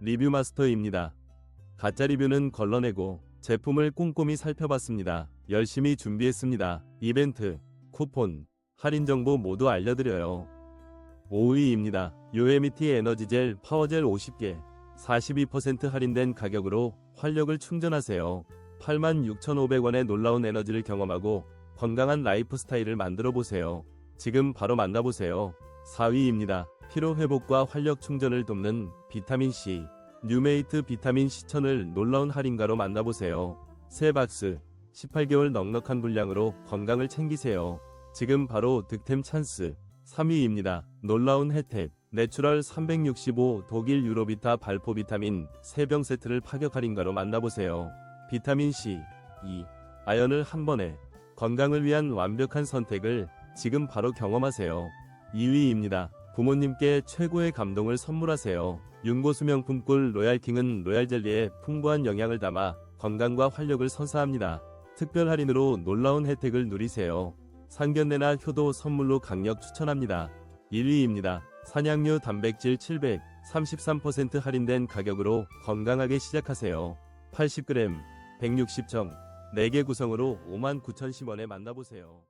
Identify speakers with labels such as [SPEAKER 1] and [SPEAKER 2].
[SPEAKER 1] 리뷰 마스터입니다. 가짜 리뷰는 걸러내고 제품을 꼼꼼히 살펴봤습니다. 열심히 준비했습니다. 이벤트, 쿠폰, 할인 정보 모두 알려드려요. 5위입니다. 요에미티 에너지젤 파워젤 50개 42% 할인된 가격으로 활력을 충전하세요. 86,500원의 놀라운 에너지를 경험하고 건강한 라이프 스타일을 만들어 보세요. 지금 바로 만나보세요. 4위입니다. 피로 회복과 활력 충전을 돕는 비타민 C. 뉴메이트 비타민 C천을 놀라운 할인가로 만나보세요. 세 박스, 18개월 넉넉한 분량으로 건강을 챙기세요. 지금 바로 득템 찬스. 3위입니다. 놀라운 혜택. 내추럴 365 독일 유로비타 발포 비타민 3병 세트를 파격 할인가로 만나보세요. 비타민 C, E, 아연을 한 번에 건강을 위한 완벽한 선택을 지금 바로 경험하세요. 2위입니다. 부모님께 최고의 감동을 선물하세요. 윤고수 명품꿀 로얄킹은 로얄젤리에 풍부한 영양을 담아 건강과 활력을 선사합니다. 특별 할인으로 놀라운 혜택을 누리세요. 상견례나 효도 선물로 강력 추천합니다. 1위입니다. 산양류 단백질 700, 33% 할인된 가격으로 건강하게 시작하세요. 80g, 160정, 4개 구성으로 59,010원에 만나보세요.